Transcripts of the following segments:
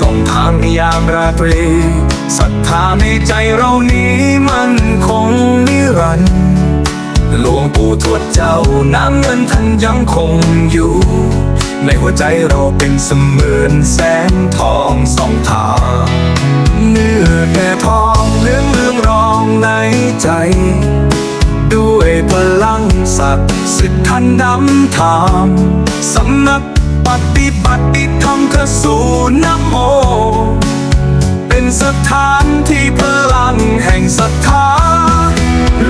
ส่งทางในยางราตรีศรัทธาในใจเรานี้มันคงนิรันดร์หลวงปู่ทวดเจ้าน้ำเงินท่านยังคงอยู่ ในหัวใจเราเป็นเสมือนแสงทองสองทางเนื้อแก่ทองเลื่องเลื่องรองในใจ พลังศักดิ์สิทธิ์ท่านนำทางสำนักปฏิบัติธรรมกสูนโม เป็นสถานที่พลังแห่งศรัทธา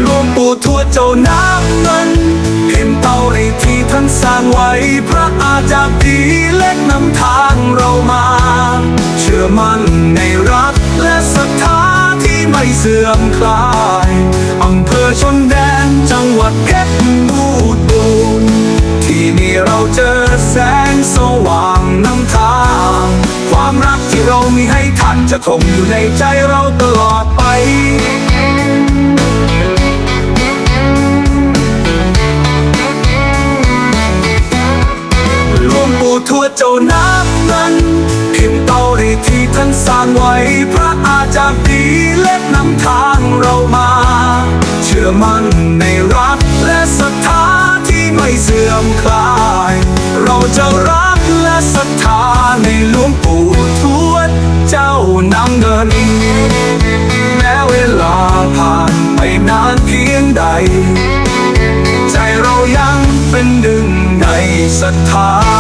หลวงปู่ทวดเจ้าน้ำเงินเห็นเตาในที่ท่านสร้างไว้พระอาจารย์ดีเล็กนำทางเรามา เชื่อมั่นในรักและศรัทธาที่ไม่เสื่อมคลายอำเภอชนแดน วัดเพชรบูรณ์ที่นี่เราเจอแสงสว่างนำทาง ความรักที่เรามีให้ท่านจะคงอยู่ในใจเราตลอดไปหลวงปู่ทวดเจ้าน้ำนั้นพิมพ์เตาในที่ท่านสร้างไว้พระอาจารย์ดีเล็กนำทางเรามา เชื่อมั่นในรัก จะรักและศรัทธาในหลวงปู่ทวด เจ้านำเงินแม้เวลาผ่านไปนานเพียงใด ใจเรายังเป็นหนึ่งในศรัทธา